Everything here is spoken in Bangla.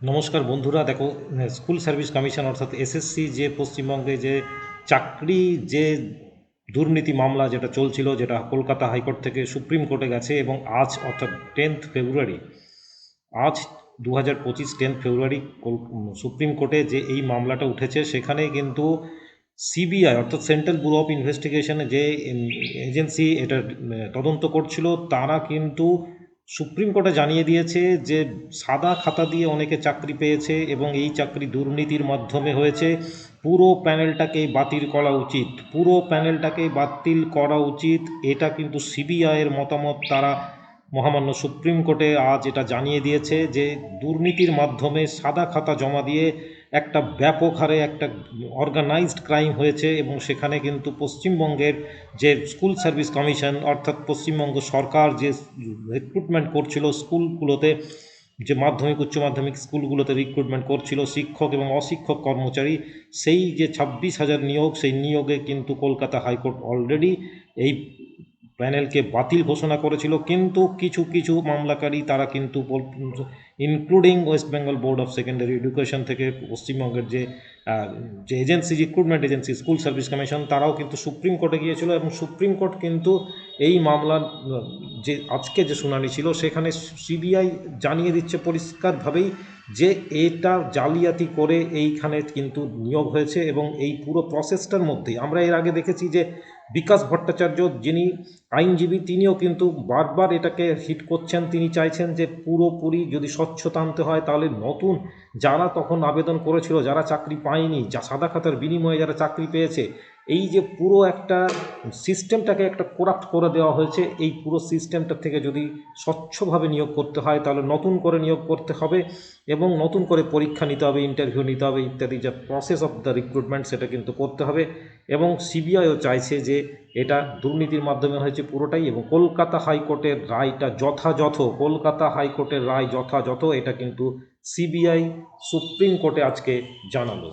নমস্কার বন্ধুরা, দেখো স্কুল সার্ভিস কমিশন অর্থাৎ এসএসসি যে পশ্চিমবঙ্গে যে চাকরি, যে দুর্নীতি মামলা যেটা চলছিল, যেটা কলকাতা হাইকোর্ট থেকে সুপ্রিম কোর্টে গেছে এবং আজ অর্থাৎ টেন্থ ফেব্রুয়ারি, আজ দু হাজার পঁচিশ টেন্থ ফেব্রুয়ারি সুপ্রিম কোর্টে যে এই মামলাটা উঠেছে, সেখানে কিন্তু সিবিআই অর্থাৎ সেন্ট্রাল ব্যুরো অফ ইনভেস্টিগেশনে যে এজেন্সি এটা তদন্ত করছিল, তারা কিন্তু সুপ্রিম কোর্টে জানিয়ে দিয়েছে যে সাদা খাতা দিয়ে অনেকে চাকরি পেয়েছে এবং এই চাকরি দুর্নীতির মাধ্যমে হয়েছে। পুরো প্যানেলটাকে বাতিল করা উচিত। পুরো প্যানেলটাকে বাতিল করা উচিত। এটা কিন্তু সিবিআইয়ের মতামত। তারা মহামান্য সুপ্রিম কোর্টে আজ এটা জানিয়ে দিয়েছে যে দুর্নীতির মাধ্যমে সাদা খাতা জমা দিয়ে একটা ব্যাপক হারে একটা অর্গানাইজড ক্রাইম হয়েছে এবং সেখানে কিন্তু পশ্চিমবঙ্গের যে স্কুল সার্ভিস কমিশন অর্থাৎ পশ্চিমবঙ্গ সরকার যে রিক্রুটমেন্ট করছিল স্কুলগুলোতে যে মাধ্যমিক, উচ্চ মাধ্যমিক স্কুলগুলোতে রিক্রুটমেন্ট করছিল শিক্ষক এবং অশিক্ষক কর্মচারী, সেই যে ছাব্বিশ হাজার নিয়োগ, সেই নিয়োগে কিন্তু কলকাতা হাইকোর্ট অলরেডি এই প্যানেলকে বাতিল ঘোষণা করেছিল, কিন্তু কিছু কিছু মামলাকারী তারা কিন্তু including West Bengal board of secondary education থেকে পশ্চিমবঙ্গের যে যে agency recruitment agency school service commission তারাও কিন্তু সুপ্রিম কোর্টে গিয়েছিল এবং সুপ্রিম কোর্ট কিন্তু এই মামলার, যে আজকে যে শুনানি ছিল, সেখানে সিবিআই জানিয়ে দিচ্ছে পরিষ্কারভাবেই যে এটা জালিয়াতি করে এইখানে কিন্তু নিয়োগ হয়েছে এবং এই পুরো প্রসেসটার মধ্যেই। আমরা এর আগে দেখেছি যে বিকাশ ভট্টাচার্য যিনি আইনজীবী, তিনিও কিন্তু বারবার এটাকে হিট করছেন। তিনি চাইছেন যে পুরোপুরি যদি স্বচ্ছতা আনতে হয়, তাহলে নতুন যারা তখন আবেদন করেছিল, যারা চাকরি পায়নি, যা সাদা খাতার বিনিময়ে যারা চাকরি পেয়েছে এই যে পুরো একটা সিস্টেমটাকে একটা করাপ্ট করে দেওয়া হয়েছে, এই পুরো সিস্টেমটা থেকে যদি স্বচ্ছভাবে নিয়োগ করতে হয়, তাহলে নতুন করে নিয়োগ করতে হবে এবং নতুন করে পরীক্ষা নিতে হবে ইন্টারভিউ নিতে হবে, ইত্যাদি যা প্রসেস অফ দ্য রিক্রুটমেন্ট সেটা কিন্তু করতে হবে এবং সিবিআইও চাইছে যে এটা দুর্নীতির মাধ্যমে হয়েছে পুরোটাই এবং কলকাতা হাইকোর্টের রায়টা যথাযথ, কলকাতা হাইকোর্টের রায় যথাযথ, এটা কিন্তু সিবিআই সুপ্রিম কোর্টে আজকে জানালো।